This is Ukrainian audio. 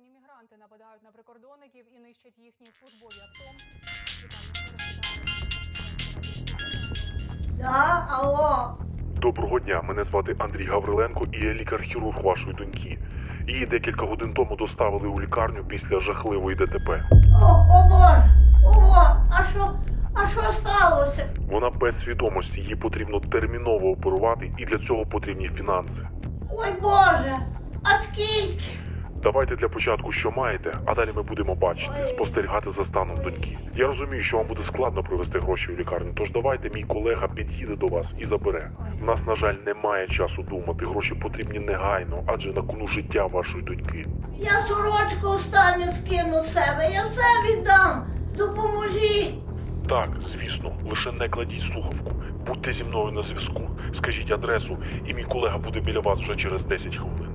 Незареєстровані мігранти нападають на прикордонників і нищать їхні службові авто. Да, алло. Доброго дня, мене звати Андрій Гавриленко і я лікар-хірург вашої доньки. Її декілька годин тому доставили у лікарню після жахливої ДТП. О, о боже, ого, а що, а що сталося? Вона без свідомості, її потрібно терміново оперувати, і для цього потрібні фінанси. Ой боже, а скільки? Давайте для початку, що маєте, а далі ми будемо бачити, спостерігати за станом доньки. Я розумію, що вам буде складно привезти гроші в лікарню, тож давайте мій колега під'їде до вас і забере. У нас, на жаль, немає часу думати. Гроші потрібні негайно, адже на кону життя вашої доньки. Я сорочку останню скину з себе, я все віддам. Допоможіть. Так, звісно, лише не кладіть слухавку. Будьте зі мною на зв'язку. Скажіть адресу, і мій колега буде біля вас вже через 10 хвилин.